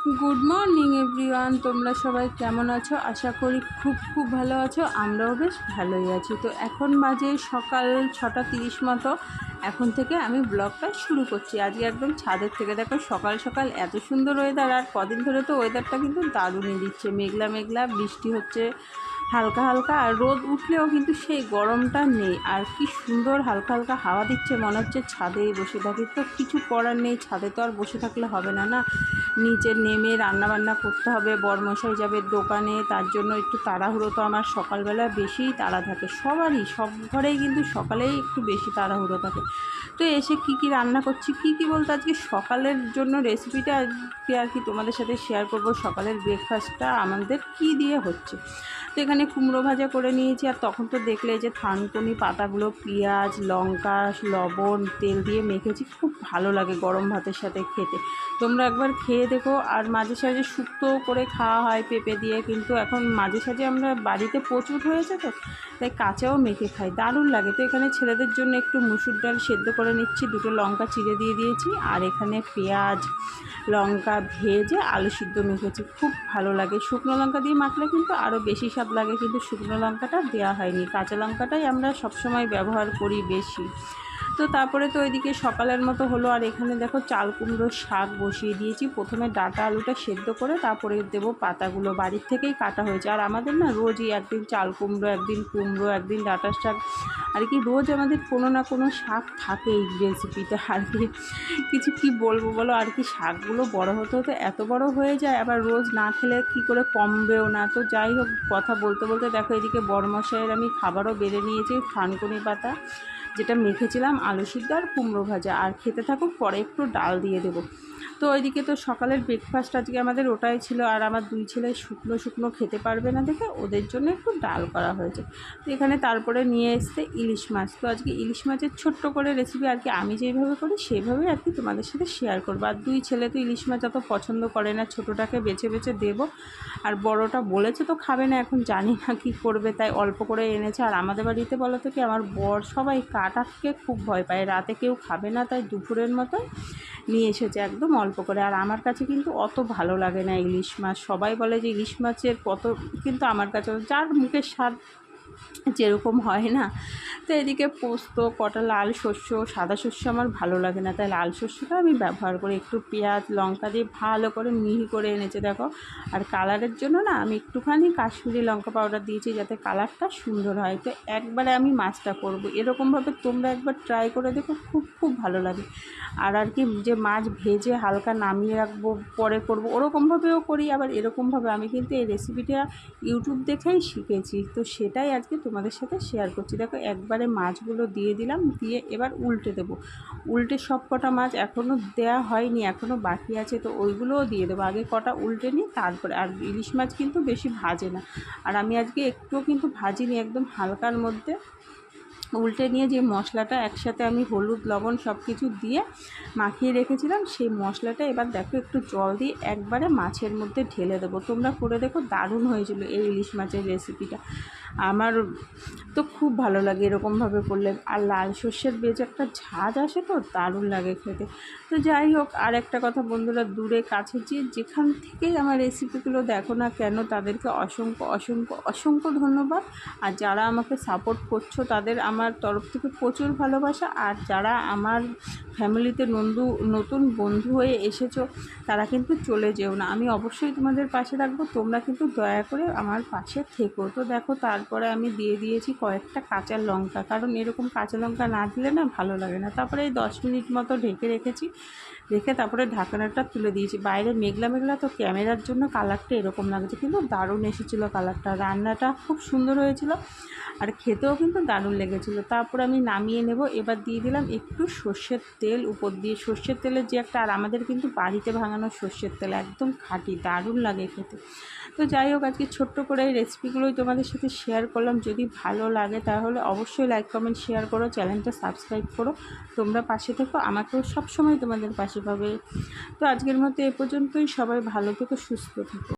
Good morning, everyone. তোমরা সবাই কেমন আছো? আশা করি খুব খুব ভালো আছো। আমরাও বেশ ভালোই আছি। তো এখন মাঝে সকাল ছটা তিরিশ মতো। এখন থেকে আমি ব্লগটা শুরু করছি। আজকে একদম ছাদের থেকে দেখো, সকাল সকাল এত সুন্দর ওয়েদার আর কদিন ধরে তো ওয়েদারটা কিন্তু দারুণই দিচ্ছে। মেঘলা মেঘলা, বৃষ্টি হচ্ছে হালকা হালকা আর রোদ উঠলেও কিন্তু সেই গরমটা নেই। আর কি সুন্দর হালকা হালকা হাওয়া দিচ্ছে, মনে হচ্ছে ছাদেই বসে থাকি। তো কিছু করার নেই, ছাদে তো আর বসে থাকলে হবে না না? নিচে নেমে রান্নাবান্না করতে হবে, বরমশাই যাবে দোকানে, তার জন্য একটু তাড়াহুড়ো তো আমার সকালবেলা বেশিই তাড়া থাকে। সবারই, সব ঘরেই কিন্তু সকালেই একটু বেশি তাড়াহুড়ো থাকে। তো এসে কি কি রান্না করছি, কি কি বলতে? আজকে সকালের জন্য রেসিপিটা আজকে আর কি তোমাদের সাথে শেয়ার করব। সকালের ব্রেকফাস্টটা আমাদের কি দিয়ে হচ্ছে? তো এখানে কুমড়ো ভাজা করে নিয়েছি, আর তখন তো দেখলে যে থানকুনি, পাতাগুলো পেঁয়াজ, লঙ্কা, লবণ, তেল দিয়ে মেখেছি, খুব ভালো লাগে গরম ভাতের সাথে খেতে। তোমরা একবার খেয়ে দেখো, আর মাঝে সাঝে শুক্তো করে খাওয়া হয় পেঁপে দিয়ে, কিন্তু এখন মাঝে সাঝে আমরা বাড়িতে প্রচুর হয়েছে তো, তাই কাঁচাও মেখে খাই, দারুণ লাগে। তো এখানে ছেলেদের জন্য একটু মুসুর ডাল সেদ্ধ করে নিচ্ছি, দুটো লঙ্কা চিড়ে দিয়ে দিয়েছি, আর এখানে পেঁয়াজ, লঙ্কা ভেজে আলু সিদ্ধ মেখেছি, খুব ভালো লাগে। শুকনো লঙ্কা দিয়ে মাখলে কিন্তু আরও বেশি স্বাদ লাগে। কিন্তু শুকনো লঙ্কাটা দেওয়া হয়নি। কাঁচা লঙ্কাটাই আমরা সবসময় ব্যবহার করি বেশি। তো তারপরে তো ওইদিকে সকালের মতো হলো, আর এখানে দেখো চাল কুমড়োর শাক বসিয়ে দিয়েছি। প্রথমে ডাটা আলুটা সেদ্ধ করে তারপরে দেবো পাতাগুলো। বাড়ির থেকেই কাটা হয়েছে। আর আমাদের না রোজই একদিন চাল কুমড়ো, একদিন কুমড়ো, একদিন ডাটার শাক। আর কি রোজ আমাদের কোনো না কোনো শাক থাকে এই রেসিপিতে। আর কি কিছু কি বলব বলো? আর কি শাকগুলো বড় হতে হতে এত বড় হয়ে যায়, আবার রোজ না খেলে কি করে কমবেও না। তো যাই হোক, কথা বলতে বলতে দেখো এদিকে বড়মশাইয়ের আমি খাবারও বেড়ে নিয়েছি থানকুনি পাতা। যেটা মেখেছিলাম আলু সিদ্ধ আর কুমড়ো ভাজা। আর খেতে থাকুক, পরে একটু ডাল দিয়ে দেবো। তো ওইদিকে তো সকালের ব্রেকফাস্ট আজকে আমাদের ওটাই ছিল আর আমার দুই ছেলে শুকনো শুকনো খেতে পারবে না দেখে ওদের জন্য একটু ডাল করা হয়েছে। তো এখানে তারপরে নিয়ে এসছে ইলিশ মাছ। তো আজকে ইলিশ মাছের ছোট্ট করে রেসিপি আর কি আমি যেইভাবে করি সেইভাবেই আর কি তোমাদের সাথে শেয়ার করব। আর দুই ছেলে তো ইলিশ মাছ অত পছন্দ করে না, ছোটোটাকে বেছে বেছে দেবো। আর বড়টা বলেছে তো খাবে না, এখন জানি না কী করবে, তাই অল্প করে এনেছে। আর আমাদের বাড়িতে বলো তো কি, আমার বর সবাই কাটা থেকে খুব ভয় পায়, রাতে কেউ খাবে না, তাই দুপুরের মতো নিয়ে এসেছে একদম অল্প করে। আর আমার কাছে কিন্তু অত ভালো লাগে না ইলিশ মাছ। সবাই বলে যে ইলিশ মাছের কত, কিন্তু আমার কাছে যার মুখের স্বাদ যেরকম হয় না। তো এদিকে পোস্ত, কটা লাল শস্য সাদা শস্য আমার ভালো লাগে না। তাই লাল শস্যটা আমি ব্যবহার করি। একটু পেঁয়াজ, লঙ্কা দিয়ে ভালো করে মিহি করে এনেছে, দেখো। আর কালারের জন্য না আমি একটুখানি কাশ্মীরি লঙ্কা পাউডার দিয়েছি যাতে কালারটা সুন্দর হয়। তো একবারে আমি মাছটা করব। এরকমভাবে তোমরা একবার ট্রাই করে দেখো, খুব খুব ভালো লাগে। আর আর কি যে মাছ ভেজে হালকা নামিয়ে রাখব, পরে করব, ওরকমভাবেও করি। আবার এরকমভাবে আমি কিন্তু এই রেসিপিটা ইউটিউব দেখেই শিখেছি। তো সেটাই আজকে তোমাদের সাথে শেয়ার করছি। দেখো, একবারে মাছগুলো দিয়ে দিলাম, দিয়ে এবার উল্টে দেবো। উল্টে সব কটা মাছ এখনও দেওয়া হয়নি এখনও বাকি আছে, তো ওইগুলোও দিয়ে দেবো। আগে কটা উল্টে নিই, তারপরে। আর ইলিশ মাছ কিন্তু বেশি ভাজে না। আর আমি আজকে একটুও কিন্তু ভাজিনি, একদম হালকার মধ্যে। উল্টে নিয়ে যে মশলাটা, একসাথে আমি হলুদ, লবণ সব কিছু দিয়ে মাখিয়ে রেখেছিলাম, সেই মশলাটা এবার দেখো, একটু জল দিয়ে একবারে মাছের মধ্যে ঢেলে দেবো। তোমরা করে দেখো, দারুণ হয়েছিল এই ইলিশ মাছের রেসিপিটা আমার তো খুব ভালো লাগে এরকমভাবে করলে। আর লাল সর্ষের বেজ, একটা ঝাঁজ আসে তো, দারুণ লাগে খেতে। তো যাই হোক, আর একটা কথা বন্ধুরা, দূরে কাছে যে যেখান থেকেই আমার রেসিপিগুলো দেখো না কেন, তাদেরকে অসংখ্য অসংখ্য অসংখ্য ধন্যবাদ। আর যারা আমাকে সাপোর্ট করছ, তাদের আমার তরফ থেকে প্রচুর ভালোবাসা। আর যারা আমার ফ্যামিলিতে নন্দু, নতুন বন্ধু হয়ে এসেছ, তারা কিন্তু চলে যেও না। আমি অবশ্যই তোমাদের পাশে রাখব তোমরা কিন্তু দয়া করে আমার পাশে থেকো। তো দেখো তারপরে আমি দিয়ে দিয়েছি কয়েকটা কাঁচা লঙ্কা। কারণ এরকম কাঁচা লঙ্কা না দিলে না ভালো লাগে না। তারপরে এই দশ মিনিট মতো ঢেকে রেখেছি। রেখে তারপরে ঢাকনাটা তুলে দিয়েছি। বাইরে মেঘলা মেঘলা তো ক্যামেরার জন্য কালারটা এরকম লাগছে, কিন্তু দারুণ এসেছিল কালারটা। রান্নাটা খুব সুন্দর হয়েছিল আর খেতেও কিন্তু দারুণ লেগেছিলো। তারপর আমি নামিয়ে নেব। এবার দিয়ে দিলাম একটু সর্ষের তেল উপর দিয়ে। সর্ষের তেলের যে একটা আর আমাদের কিন্তু বাড়িতে ভাঙানো সর্ষের তেল একদম খাঁটি, দারুণ লাগে খেতে। তো যাই হোক, আজকে ছোট্ট করে এই রেসিপিগুলোই তোমাদের সাথে শেয়ার করলাম। যদি ভালো লাগে তাহলে অবশ্যই লাইক কমেন্ট শেয়ার করো চ্যানেলটা সাবস্ক্রাইব করো। তোমরা পাশে থেকো, আমাকেও সবসময় তোমাদের পাশে পাবে। তো আজকের মতো এ পর্যন্তই। সবাই ভালো থেকো, সুস্থ থেকো।